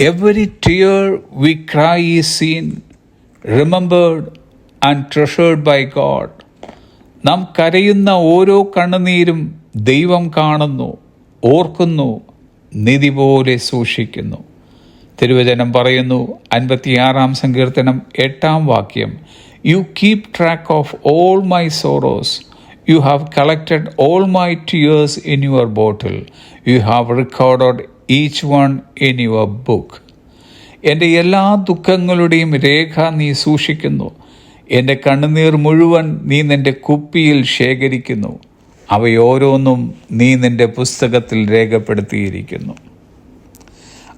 Every tear we cry is seen, remembered, and treasured by God. നാം കരയുന്ന ഓരോ കണ്ണുനീരും ദൈവം കാണുന്നു ഓർക്കുന്നു നിധി പോലെ സൂക്ഷിക്കുന്നു തിരുവചനം പറയുന്നു അൻപത്തിയാറാം സങ്കീർത്തനം എട്ടാം വാക്യം you keep track of all my sorrows you have collected all my tears in your bottle you have record each one in your book എന്റെ എല്ലാ ദുഃഖങ്ങളുടെയും രേഖ നീ സൂക്ഷിക്കുന്നു. എന്റെ കണ്ണുനീർ മുഴുവൻ നീ നിന്റെ കുപ്പിയിൽ ശേഖരിക്കുന്നു. അവയോരോന്നും നീ നിന്റെ പുസ്തകത്തിൽ രേഖപ്പെടുത്തിയിരിക്കുന്നു.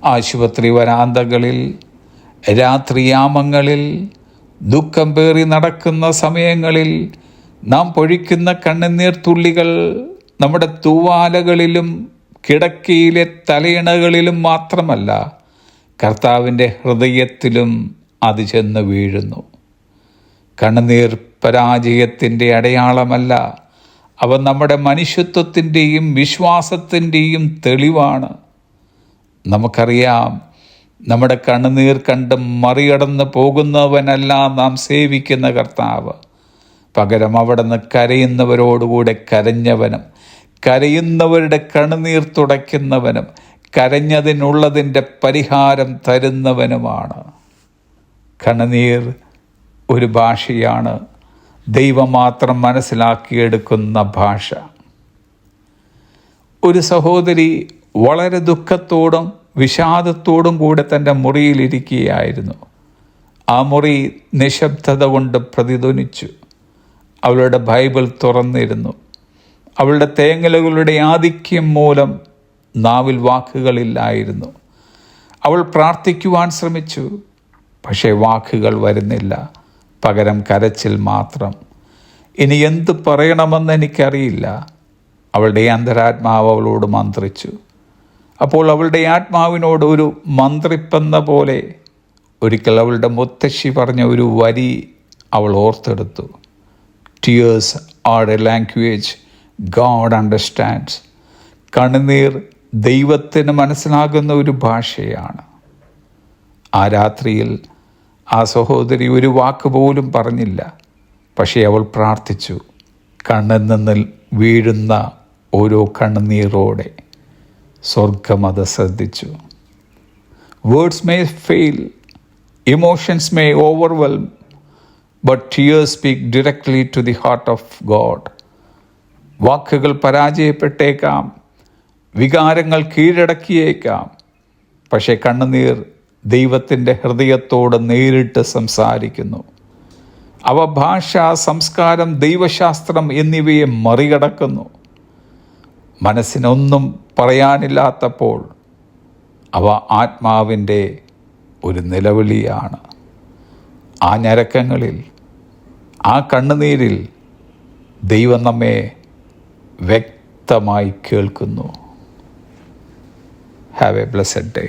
ആശുപത്രി വരാന്തകളിൽ രാത്രിയാമങ്ങളിൽ ദുഃഖം പേറി നടക്കുന്ന സമയങ്ങളിൽ നാം പൊഴിക്കുന്ന കണ്ണുനീർ തുള്ളികൾ നമ്മുടെ തൂവാലകളിലും കിടക്കയിലെ തലയിണകളിലും മാത്രമല്ല കർത്താവിന്റെ ഹൃദയത്തിലും അത് ചെന്ന് വീഴുന്നു. കണ്ണുനീർ പരാജയത്തിന്റെ അടയാളമല്ല അവ നമ്മുടെ മനുഷ്യത്വത്തിന്റെയും വിശ്വാസത്തിന്റെയും തെളിവാണ്. നമുക്കറിയാം നമ്മുടെ കണ്ണുനീർ കണ്ട് മറികടന്ന് പോകുന്നവനല്ല നാം സേവിക്കുന്ന കർത്താവ്. പകരം അവിടുന്ന് കരയുന്നവരോടുകൂടെ കരഞ്ഞവനും കരയുന്നവരുടെ കണ്ണുനീർ തുടയ്ക്കുന്നവനും കരഞ്ഞതിനുള്ളതിന്റെ പരിഹാരം തരുന്നവനുമാണ്. കണ്ണുനീർ ഒരു ഭാഷയാണ്. ദൈവം മാത്രം മനസ്സിലാക്കിയെടുക്കുന്ന ഭാഷ. ഒരു സഹോദരി വളരെ ദുഃഖത്തോടും വിഷാദത്തോടും കൂടെ തന്റെ മുറിയിലിരിക്കുകയായിരുന്നു ആ മുറി നിശബ്ദത കൊണ്ട് പ്രതിധ്വനിച്ചു. അവളുടെ ബൈബിൾ തുറന്നിരുന്നു. അവളുടെ തേങ്ങലുകളുടെ ആധിക്യം മൂലം നാവിൽ വാക്കുകളില്ലായിരുന്നു അവൾ പ്രാർത്ഥിക്കുവാൻ ശ്രമിച്ചു പക്ഷേ വാക്കുകൾ വരുന്നില്ല. പകരം കരച്ചിൽ മാത്രം. ഇനി എന്ത് പറയണമെന്ന് എനിക്കറിയില്ല. അവളുടെ അന്തരാത്മാവ് അവളോട് മന്ത്രിച്ചു. അപ്പോൾ അവളുടെ ആത്മാവിനോട് ഒരു മന്ത്രിപ്പെന്ന പോലെ ഒരിക്കൽ അവളുടെ മുത്തശ്ശി പറഞ്ഞ ഒരു വരി അവൾ ഓർത്തെടുത്തു. Tears are a language God understands കണ്ണുനീർ ദൈവത്തിന് മനസ്സിലാകുന്ന ഒരു ഭാഷയാണ്. ആ രാത്രിയിൽ ആ സഹോദരി ഒരു വാക്ക് പോലും പറഞ്ഞില്ല. പക്ഷേ അവൾ പ്രാർത്ഥിച്ചു കണ്ണിൽ നിന്ന് വീഴുന്ന ഓരോ കണ്ണുനീറോടെ സ്വർഗം അത് ശ്രദ്ധിച്ചു. Words may fail emotions may overwhelm but tears speak directly to the heart of God വാക്കുകൾ പരാജയപ്പെട്ടേക്കാം. വികാരങ്ങൾ കീഴടക്കിയേക്കാം. പക്ഷേ കണ്ണുനീർ ദൈവത്തിന്റെ ഹൃദയത്തോട് നേരിട്ട് സംസാരിക്കുന്നു. അവ ഭാഷ സംസ്കാരം ദൈവശാസ്ത്രം എന്നിവയെ മറികടക്കുന്നു. മനസ്സിനൊന്നും പറയാനില്ലാത്തപ്പോൾ അവ ആത്മാവിന്റെ ഒരു നിലവിളിയാണ്. ആ ഞരക്കങ്ങളിൽ ആ കണ്ണുനീരിൽ ദൈവം നമ്മെ വ്യക്തമായി കേൾക്കുന്നു. Have A blessed day